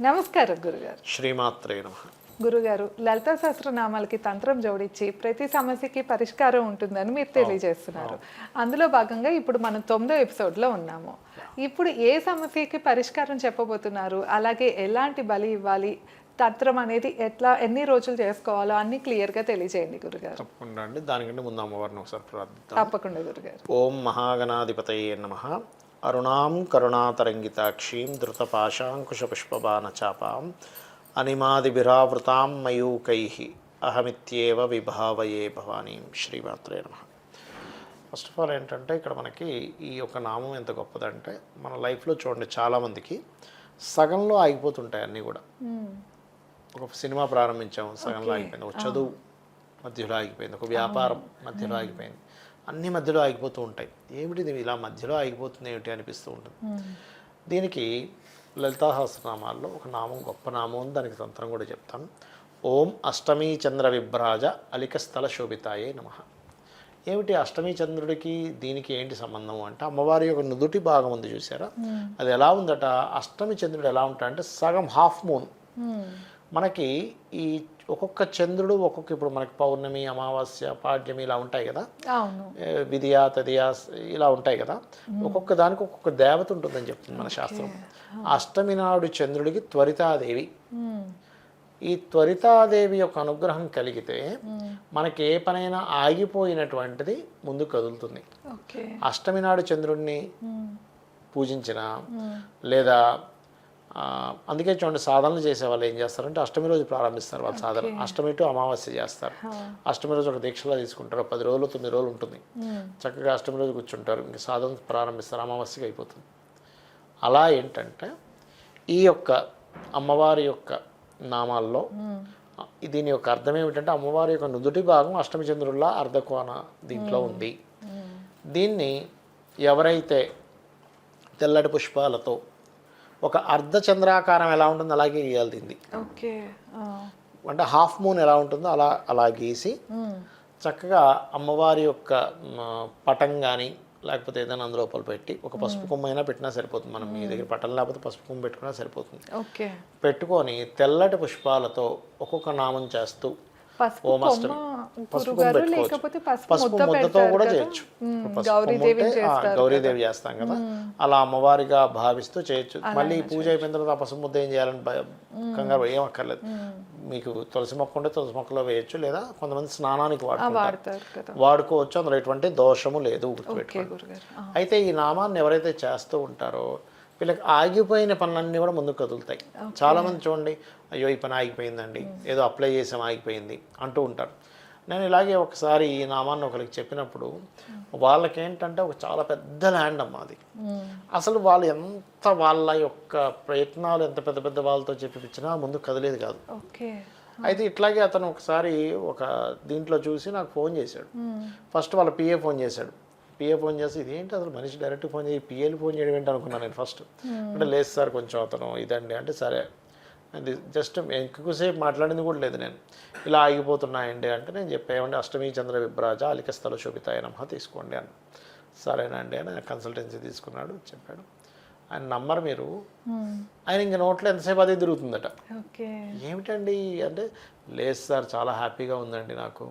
నమస్కారం గురుగారు. శ్రీమాత్రే నమ. గురుగారు లలిత సహస్రనామాలకి తంత్రం జోడించి ప్రతి సమస్యకి పరిష్కారం ఉంటుందని మీరు తెలియజేస్తున్నారు. అందులో భాగంగా ఇప్పుడు మనం తొమ్మిదో ఎపిసోడ్లో ఉన్నాము. ఇప్పుడు ఏ సమస్యకి పరిష్కారం చెప్పబోతున్నారు? అలాగే ఎలాంటి బలి ఇవ్వాలి? తంత్రం అనేది ఎట్లా ఎన్ని రోజులు చేసుకోవాలో అన్ని క్లియర్గా తెలియజేయండి గురుగారు. తప్పకుండా అండి. దానికంటే ముందు అమ్మవారిని ఒకసారి ప్రార్థిద్దాం. తప్పకుండా గురుగారు. ఓం మహాగణాధిపతయే నమ. అరుణాం కరుణాతరంగితాక్షీం ధృతపాశాంకుశపుష్పబాణచాపాం అనిమాదిభిరావృతాం మయూకై అహమిత్యేవ విభావయే భవానీం శ్రీమాత్రే నమ. ఫస్ట్ ఆఫ్ ఆల్ ఏంటంటే ఇక్కడ మనకి ఈ యొక్క నామం ఎంత గొప్పదంటే మన లైఫ్లో చూడండి చాలామందికి సగంలో ఆగిపోతుంటాయి అన్నీ కూడా. ఒక సినిమా ప్రారంభించాము సగంలో ఆగిపోయింది ఒక చదువు మధ్యలో ఆగిపోయింది ఒక వ్యాపారం మధ్యలో ఆగిపోయింది. అన్ని మధ్యలో ఆగిపోతూ ఉంటాయి. ఏమిటి ఇలా మధ్యలో ఆగిపోతుంది ఏమిటి అనిపిస్తూ ఉంటుంది. దీనికి లలితా సహస్రనామాల్లో ఒక నామం గొప్ప నామం ఉంది దానికి తంత్రం కూడా చెప్తాను ఓం అష్టమీ చంద్ర విభ్రాజ అలిక స్థల శోభితాయే నమ. ఏమిటి అష్టమీ చంద్రుడికి దీనికి ఏంటి సంబంధం అంటే అమ్మవారి యొక్క నుదుటి భాగం ఉంది చూసారా అది ఎలా ఉందట? అష్టమి చంద్రుడు ఎలా ఉంటాడంటే సగం హాఫ్ మూన్. మనకి ఈ ఒక్కొక్క చంద్రుడు ఒక్కొక్క ఇప్పుడు మనకి పౌర్ణమి అమావాస్య పాడ్యమి ఇలా ఉంటాయి కదా. విధియా తదియా ఇలా ఉంటాయి కదా. ఒక్కొక్క దానికి ఒక్కొక్క దేవత ఉంటుందని చెప్తుంది మన శాస్త్రం. అష్టమి నాడు చంద్రుడికి త్వరితాదేవి. ఈ త్వరితాదేవి యొక్క అనుగ్రహం కలిగితే మనకి ఏ పనైనా ఆగిపోయినటువంటిది ముందు కదులుతుంది. అష్టమి నాడు చంద్రుడిని. పూజించిన లేదా అందుకే చూడండి సాధనలు చేసే వాళ్ళు ఏం చేస్తారంటే అష్టమి రోజు ప్రారంభిస్తారు వాళ్ళ సాధన అష్టమి టు అమావాస్య చేస్తారు. అష్టమి రోజు ఒక దీక్షలా తీసుకుంటారు. పది రోజులు తొమ్మిది రోజులు ఉంటుంది. చక్కగా అష్టమి రోజు కూర్చుంటారు. ఇంక సాధన ప్రారంభిస్తారు. అమావాస్యకి అయిపోతుంది. అలా ఏంటంటే ఈ యొక్క అమ్మవారి యొక్క నామాల్లో దీని యొక్క అర్థం ఏమిటంటే అమ్మవారి యొక్క నుదుటి భాగం అష్టమి చంద్రుల్లా అర్ధకోణ దీంట్లో ఉంది. దీన్ని ఎవరైతే తెల్లటి పుష్పాలతో ఒక అర్ధ చంద్రాకారం ఎలా ఉంటుందో అలాగే గీయాలి దీన్ని. ఓకే. అంటే హాఫ్ మూన్ ఎలా ఉంటుందో అలా అలా గీసి. చక్కగా అమ్మవారి యొక్క పటం కానీ లేకపోతే ఏదైనా అందులో లోపల పెట్టి ఒక పసుపు కొమ్మ అయినా పెట్టినా సరిపోతుంది. మనం మీ దగ్గర పటం లేకపోతే పసుపు కొమ్మ పెట్టుకున్నా సరిపోతుంది. ఓకే. పెట్టుకొని తెల్లటి పుష్పాలతో ఒక్కొక్క నామం చేస్తూ పసుపు ఓం అష్టమి. కొమ్మ పసుపు పసుపు పసుపు ముద్ద ముద్దతో కూడా? చేయొచ్చు. గౌరీదేవి చేస్తాం కదా. అలా అమ్మవారిగా భావిస్తూ చేయొచ్చు. మళ్ళీ పూజ అయిపోయిన తర్వాత ఆ పసుపు ముద్ద ఏం చేయాలని కంగారు ఏం అక్కర్లేదు. మీకు తులసి మొక్క ఉంటే తులసి మొక్కలో వేయచ్చు లేదా కొంతమంది స్నానానికి వాడుకుంటారు. వాడుకోవచ్చు అందులో ఎటువంటి దోషము లేదు గుర్తుపెట్టుకోండి. అయితే ఈ నామాన్ని ఎవరైతే చేస్తూ ఉంటారో వీళ్ళకి ఆగిపోయిన పనులన్నీ కూడా ముందుకు కదులుతాయి. చాలా మంది చూడండి అయ్యో ఈ పని ఆగిపోయిందండి. ఏదో అప్లై చేసాం ఆగిపోయింది అంటూ ఉంటారు. నేను ఇలాగే ఒకసారి ఈ నామాన్ని ఒకరికి చెప్పినప్పుడు వాళ్ళకి ఏంటంటే ఒక చాలా పెద్ద ల్యాండ్ అమ్మా అది. అసలు వాళ్ళు ఎంత వాళ్ళ యొక్క ప్రయత్నాలు ఎంత పెద్ద పెద్ద వాళ్ళతో చెప్పిపించినా ముందుకు కదిలేదు కాదు. ఓకే. అయితే ఇట్లాగే అతను ఒకసారి ఒక దీంట్లో చూసి నాకు ఫోన్ చేశాడు. ఫస్ట్ వాళ్ళ పిఏ ఫోన్ చేశాడు. పిఏ ఫోన్ చేసి ఇదేంటి అసలు మనిషి డైరెక్ట్ ఫోన్ చేసి పిఏలు ఫోన్ చేయడం ఏంటి అనుకున్నాను నేను ఫస్ట్. అంటే లేదు సార్ కొంచెం అతను ఇదండి. అంటే సరే. అది జస్ట్ ఎక్కువసేపు మాట్లాడింది కూడా లేదు నేను. ఇలా ఆగిపోతున్నాయండి అంటే నేను చెప్పేమండి అష్టమి చంద్ర విభ్రాజ అలిక స్థల శోభితాయ నమః తీసుకోండి అని. సరేనండి అని కన్సల్టెన్సీ తీసుకున్నాడు చెప్పాడు. ఆయన నంబర్ మీరు. మ్మ్. ఆయన ఇంక నోట్లో ఎంతసేపు అదే తిరుగుతుందట. ఓకే. ఏమిటండి? అంటే లేదు సార్ చాలా హ్యాపీగా ఉందండి నాకు.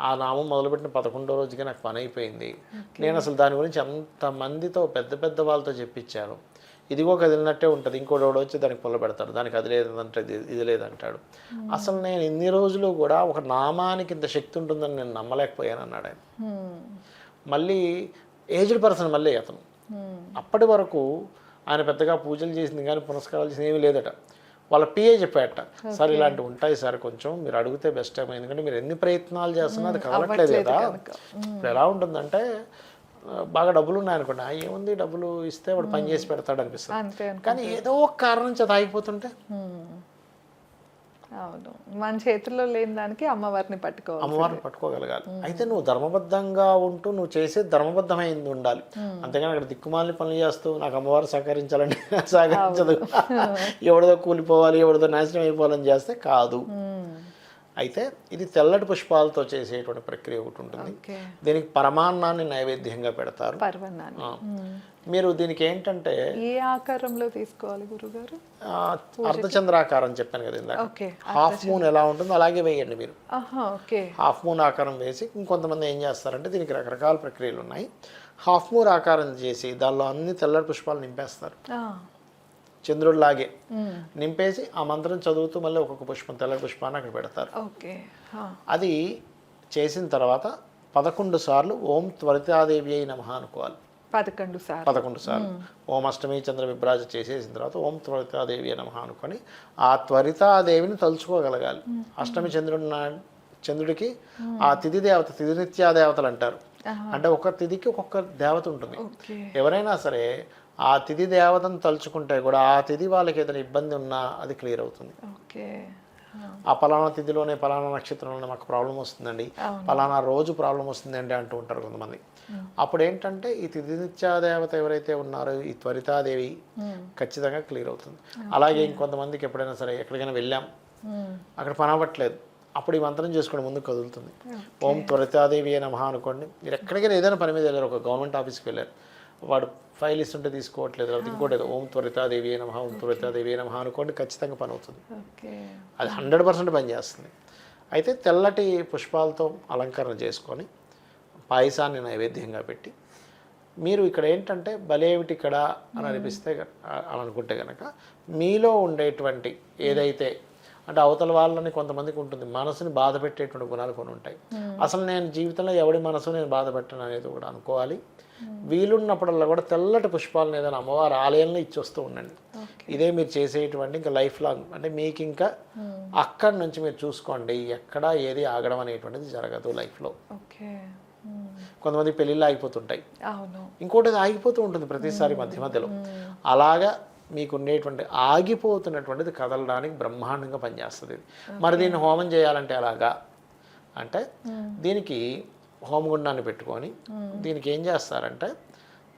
ఆ నామం మొదలుపెట్టిన పదకొండో రోజుకే నాకు పని అయిపోయింది. నేను అసలు దాని గురించి అంతమందితో పెద్ద పెద్ద వాళ్ళతో చెప్పించాను. ఇదిగో కదిలినట్టే ఉంటుంది. ఇంకోటి వచ్చి దానికి పొల్ల పెడతాడు. దానికి అది లేదంటే ఇది ఇది లేదంటాడు. అసలు నేను ఇన్ని రోజులు కూడా ఒక నామానికి ఇంత శక్తి ఉంటుందని నేను నమ్మలేకపోయాను అన్నాడు ఆయన. మ్మ్. మళ్ళీ ఏజ్డ్ పర్సన్ మళ్ళీ అతను. మ్మ్. అప్పటి వరకు ఆయన పెద్దగా పూజలు చేసింది కానీ పునస్కారాలు చేసింది ఏమీ లేదట. వాళ్ళ పిఏ చెప్పాట సార్ ఇలాంటివి ఉంటాయి సార్ కొంచెం. మీరు అడిగితే బెస్ట్ ఏమో. ఎందుకంటే మీరు ఎన్ని ప్రయత్నాలు చేస్తున్నా అది కదలట్లేదు కదా. ఇప్పుడు ఎలా ఉంటుందంటే బాగా డబ్బులు ఉన్నాయనుకోండి "ఆ, ఏముంది డబ్బులు ఇస్తే వాడు పని చేసి పెడతాడు అనిపిస్తుంది. కానీ ఏదో ఒక కారణం చేత ఆగిపోతుంటే. అవును. మన చేతిలో లేని దానికి అమ్మవారిని పట్టుకోవాలి. అమ్మవారిని పట్టుకోగలగాలి. అయితే నువ్వు ధర్మబద్ధంగా ఉంటూ నువ్వు చేసే ధర్మబద్ధమైంది ఉండాలి. అంతేగాని అక్కడ దిక్కుమాలిన పనులు చేస్తూ నాకు అమ్మవారు సహకరించాలని సహకరించదు ఎవరిదో కూలిపోవాలి ఎవరిదో నాశనం అయిపోవాలని చేస్తే కాదు. అయితే ఇది తెల్లటి పుష్పాలతో చేసేటువంటి ప్రక్రియ ఒకటి ఉంటుంది. దీనికి పరమాన్నాన్ని నైవేద్యంగా పెడతారు. మీరు దీనికి ఏంటంటే ఏ ఆకారంలో తీసుకోవాలి గురుగారు? అర్ధచంద్రాకారం చెప్పాను కదా ఇందాక. ఓకే హాఫ్ మూన్ ఎలా ఉంటుందో అలాగే వేయండి మీరు. హాఫ్ మూన్ ఆకారం వేసి ఇంకొంతమంది ఏం చేస్తారంటే దీనికి రకరకాల ప్రక్రియలు ఉన్నాయి. హాఫ్ మూన్ ఆకారం చేసి దానిలో అన్ని తెల్లటి పుష్పాలు నింపేస్తారు. చంద్రుడిలాగే. నింపేసి ఆ మంత్రం చదువుతూ మళ్ళీ ఒక్కొక్క పుష్పం తెల్లటి పుష్పాన్ని అక్కడ పెడతారు. అది చేసిన తర్వాత పదకొండు సార్లు ఓం త్వరితాదేవి అయి నమః అనుకోవాలి. పదకొండు సార్ పదకొండు సార్లు. ఓం అష్టమి చంద్ర విభ్రాజ చేసేసిన తర్వాత ఓం త్వరితాదేవి నమః అనుకొని ఆ త్వరితాదేవిని తలుచుకోగలగాలి. అష్టమి చంద్రుడి చంద్రుడికి ఆ తిథి దేవత తిథి నిత్యా దేవతలు అంటారు అంటే ఒక్క తిథికి ఒక్కొక్క దేవత ఉంటుంది. ఎవరైనా సరే ఆ తిథి దేవతను తలుచుకుంటే కూడా ఆ తిథి వాళ్ళకి ఏదైనా ఇబ్బంది ఉన్నా అది క్లియర్ అవుతుంది. ఓకే. ఆ, పలానా తిథిలోనే పలానా నక్షత్రంలోనే మాకు ప్రాబ్లం వస్తుందండి. పలానా రోజు ప్రాబ్లం వస్తుందండి అంటూ ఉంటారు కొంతమంది. అప్పుడు ఏంటంటే ఈ తిథి నిత్యాదేవత ఎవరైతే ఉన్నారో ఈ త్వరితాదేవి. ఖచ్చితంగా క్లియర్ అవుతుంది. అలాగే ఇంకొంతమందికి ఎప్పుడైనా సరే ఎక్కడికైనా వెళ్ళాం. అక్కడ పని అవ్వట్లేదు. అప్పుడు ఈ మంత్రం చేసుకుని ముందుకు కదులుతుంది. ఓం త్వరితాదేవి నమః అనుకోండి. మీరు ఎక్కడికైనా ఏదైనా పని మీద వెళ్ళారు. ఒక గవర్నమెంట్ ఆఫీస్కి వెళ్ళారు. వాడు ఫైల్ ఇస్తుంటే తీసుకోవట్లేదు. లేకపోతే ఇంకోటి ఏదో ఓం త్వరితాదేవి నమః ఓం త్వరితాదేవి నమః అనుకోండి ఖచ్చితంగా పని అవుతుంది. అది హండ్రెడ్ పర్సెంట్ పనిచేస్తుంది అయితే తెల్లటి పుష్పాలతో అలంకరణ చేసుకొని పాయసాన్ని నైవేద్యంగా పెట్టి మీరు ఇక్కడ ఏంటంటే బలేమిటి ఇక్కడ అని అనిపిస్తే అని అనుకుంటే కనుక మీలో ఉండేటువంటి ఏదైతే అంటే అవతల వాళ్ళని కొంతమందికి ఉంటుంది. మనసుని బాధ పెట్టేటువంటి గుణాలు కొన్ని ఉంటాయి. అసలు నేను జీవితంలో ఎవడి మనసు నేను బాధ పెట్టను అనేది కూడా అనుకోవాలి. వీలున్నప్పుడల్లా కూడా తెల్లటి పుష్పాలను ఏదైనా అమ్మవారి ఆలయంలో ఇచ్చి వస్తూ ఉండండి. ఇదే మీరు చేసేటువంటి ఇంకా లైఫ్ లాంగ్ అంటే మీకు ఇంకా అక్కడి నుంచి మీరు చూసుకోండి. ఎక్కడ ఏది ఆగడం అనేటువంటిది జరగదు లైఫ్లో. కొంతమంది పెళ్ళిళ్ళు ఆగిపోతుంటాయి. ఇంకోటి ఆగిపోతూ ఉంటుంది ప్రతిసారి మధ్య మధ్యలో. అలాగా మీకు ఉండేటువంటి ఆగిపోతున్నటువంటిది కదలడానికి బ్రహ్మాండంగా పనిచేస్తుంది ఇది. మరి దీన్ని హోమం చేయాలంటే అలాగా అంటే దీనికి హోమగుండాన్ని పెట్టుకొని దీనికి ఏం చేస్తారంటే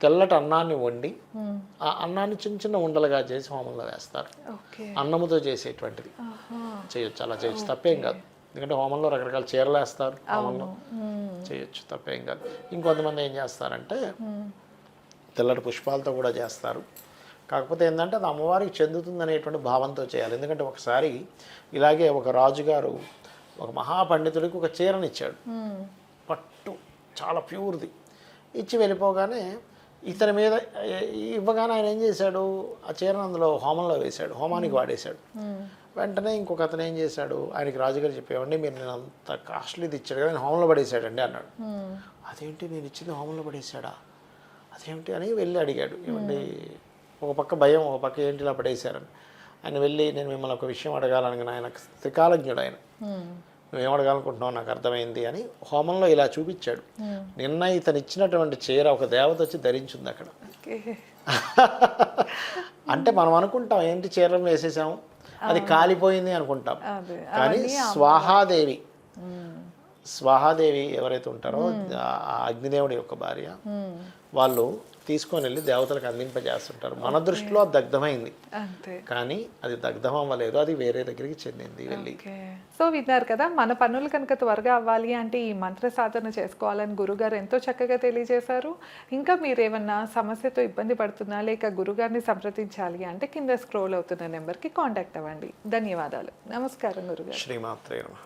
తెల్లటి అన్నాన్ని వండి. ఆ అన్నాన్ని చిన్న చిన్న ఉండలుగా చేసి హోమంలో వేస్తారు. అన్నముతో చేసేటువంటిది. చేయొచ్చు అలా చేయొచ్చు తప్పేం కాదు. ఎందుకంటే హోమంలో రకరకాల చీరలు వేస్తారు హోమంలో. చేయొచ్చు తప్పేం కాదు. ఇంకొంతమంది ఏం చేస్తారంటే. తెల్లటి పుష్పాలతో కూడా చేస్తారు. కాకపోతే ఏంటంటే అది అమ్మవారికి చెందుతుంది అనేటువంటి భావంతో చేయాలి. ఎందుకంటే ఒకసారి ఇలాగే ఒక రాజుగారు ఒక మహాపండితుడికి ఒక చీరనిచ్చాడు. పట్టు చాలా ప్యూర్ది. ఇచ్చి వెళ్ళిపోగానే ఇతని మీద ఇవ్వగానే ఆయన ఏం చేశాడు? ఆ చీరను అందులో హోమంలో వేశాడు హోమానికి వాడేశాడు. వెంటనే ఇంకొక అతను ఏం చేశాడు? ఆయనకి రాజుగారు చెప్పేవాడిని మీరు నేను అంత కాస్ట్లీది ఇచ్చాడు కదా నేను హోమంలో పడేశాడండి అన్నాడు. అదేంటి నేను ఇచ్చింది హోమంలో పడేశాడా? అదేంటి అని వెళ్ళి అడిగాడు. ఏమండి ఒక పక్క భయం ఒక పక్క ఏంటి ఇలా పడేశారని. ఆయన వెళ్ళి నేను మిమ్మల్ని ఒక విషయం అడగాలని ఆయన త్రికాలజ్ఞుడు ఆయన. మ్మ్. నువ్వేం అడగాలనుకుంటున్నావు నాకు అర్థమైంది అని హోమంలో ఇలా చూపించాడు. నిన్న ఇతను ఇచ్చినటువంటి చీర ఒక దేవత వచ్చి ధరించింది అక్కడ. అంటే మనం అనుకుంటాం ఏంటి చీరలు వేసేసాం అది కాలిపోయింది అనుకుంటాం. కానీ స్వాహాదేవి. స్వాహాదేవి ఎవరైతే ఉంటారో అగ్నిదేవుడి యొక్క భార్య. వాళ్ళు తీసుకొని వెళ్ళి దేవతలకు అందింపజేస్తుంటారు. మన దృష్టిలో అది దగ్ధమైంది. అంతే. కానీ అది దగ్ధం అవ్వలేదు అది వేరే దగ్గరికి చెందింది వెళ్ళి. సో విన్నారు కదా మన పనులు కనుక త్వరగా అవ్వాలి అంటే ఈ మంత్ర సాధన చేసుకోవాలని గురుగారు ఎంతో చక్కగా తెలియజేశారు. ఇంకా మీరు ఏమన్నా సమస్యతో ఇబ్బంది పడుతున్నా లేక గురుగారిని సంప్రదించాలి అంటే కింద స్క్రోల్ అవుతున్న నెంబర్కి కాంటాక్ట్ అవ్వండి. ధన్యవాదాలు. నమస్కారం గురుగారు. శ్రీమాత్రే